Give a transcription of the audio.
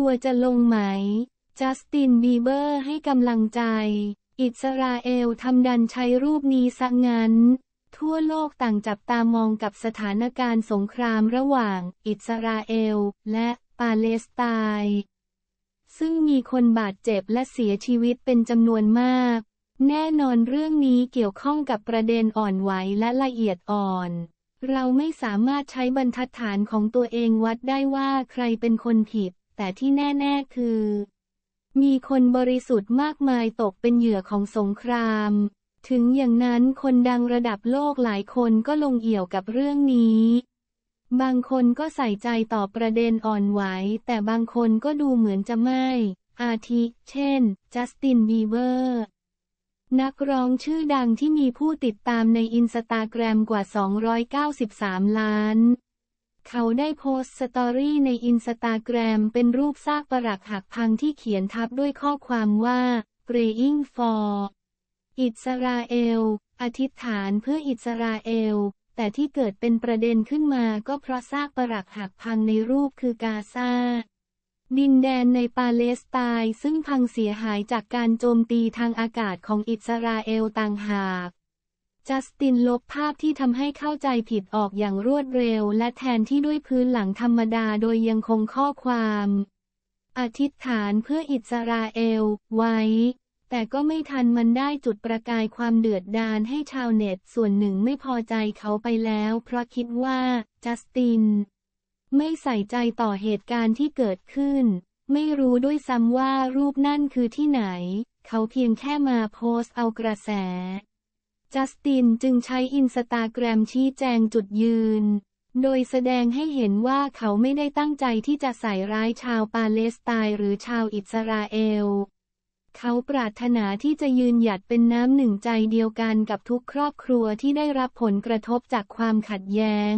ทัวร์จะลงไหม จัสตินบีเบอร์ให้กำลังใจ อิสราเอลทำดันใช้รูปนี้ซะงั้น ทั่วโลกต่างจับตามองกับสถานการณ์สงครามระหว่าง อิสราเอล และปาเลสไตน์ซึ่งมีคนบาดเจ็บและเสียชีวิตเป็นจำนวนมาก แน่นอนเรื่องนี้เกี่ยวข้องกับประเด็นอ่อนไหวและละเอียดอ่อน เราไม่สามารถใช้บรรทัดฐานของตัวเองวัดได้ว่าใครเป็นคนผิด แต่ที่แน่ ๆ คือ มีคนบริสุทธิ์มากมายตกเป็นเหยื่อของสงคราม ถึงอย่างนั้นคนดังระดับโลกหลายคนก็ลงเอี่ยวกับเรื่องนี้ บางคนก็ใส่ใจต่อประเด็นอ่อนไหว แต่บางคนก็ดูเหมือนจะไม่ อาทิ เช่น จัสตินบีเบอร์นักร้องชื่อดังที่มีผู้ติดตามในอินสตาแกรมกว่า 293 ล้าน เขาได้โพสต์สตอรี่ในอินสตาแกรมเป็นรูปซากปรักหักพังที่เขียนทับด้วยข้อความว่า praying for อิสราเอล อธิษฐานเพื่ออิสราเอล แต่ที่เกิดเป็นประเด็นขึ้นมาก็เพราะซากปรักหักพังในรูปคือกาซา ดินแดนในปาเลสไตน์ซึ่งพังเสียหายจากการโจมตีทางอากาศของอิสราเอลต่างหาก จัสตินลบภาพที่ทำให้เข้าใจผิดออกอย่างรวดเร็ว และแทนที่ด้วยพื้นหลังธรรมดาโดยยังคงข้อความอธิษฐานเพื่ออิสราเอล ไว้ แต่ก็ไม่ทันมันได้จุดประกายความเดือดดาลให้ชาวเน็ตส่วนหนึ่งไม่พอใจเขาไปแล้ว เพราะคิดว่า จัสติน ไม่ใส่ใจต่อเหตุการณ์ที่เกิดขึ้น ไม่รู้ด้วยซ้ำว่ารูปนั่นคือที่ไหน เขาเพียงแค่มาโพสต์เอากระแส จัสตินจึงใช้อินสตาแกรมชี้แจงจุดยืน โดยแสดงให้เห็นว่าเขาไม่ได้ตั้งใจที่จะใส่ร้ายชาวปาเลสไตน์หรือชาวอิสราเอล เขาปรารถนาที่จะยืนหยัดเป็นน้ำหนึ่งใจเดียวกันกับทุกครอบครัวที่ได้รับผลกระทบจากความขัดแย้ง